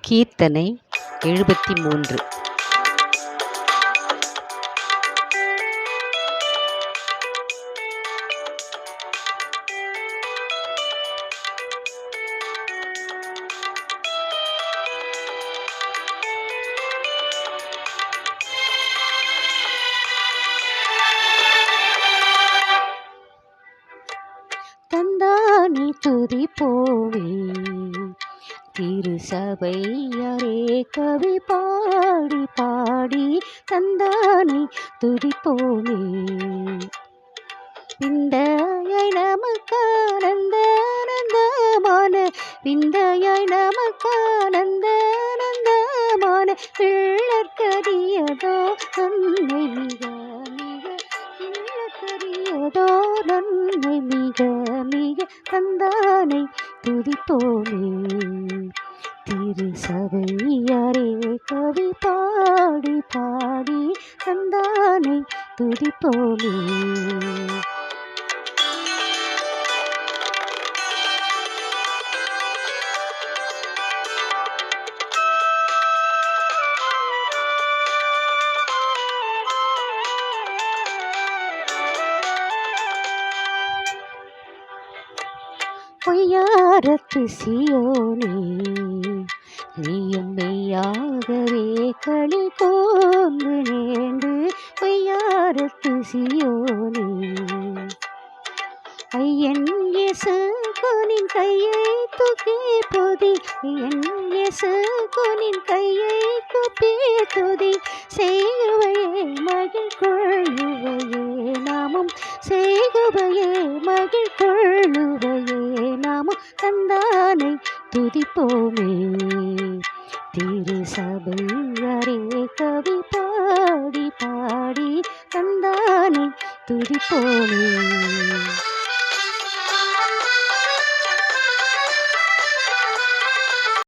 கீர்த்தனை எழுபத்தி மூன்று. தந்தானி திரு திருசபையரே கவி பாடி பாடி தந்தானை துதிப்போமே. விந்தையாய் நமக்கானந்த ஆனந்தமான விந்தையாய் நமக்கானந்த ஆனந்தமான பிள்ளற்கரியதோ நன்மை மிக மிக பிள்ளற்கரியதோ நன்மை மிக மிக தந்தானை துதிப்போமே. பாடி பாடி சந்தானை துதிப்போமே. பொய்யாரத்து சியோனே நீயும் மெய்யாகவே களி கோந்து நேர்ந்து பொய்யாரத்து சியோனே. ஐயன் இயேசு கையை தூக்கி போதி ஐயன் இயேசு கையை கூப்பி துதி செய்குவையே மகிழ் கொள்ளுவையே நாமும் செய்குவையே மகிழ் கொள்ளுவையே தந்தானை துதிப்போமே. திரு திருசபையரே கவி பாடி பாடி தந்தானை துதிப்போமே.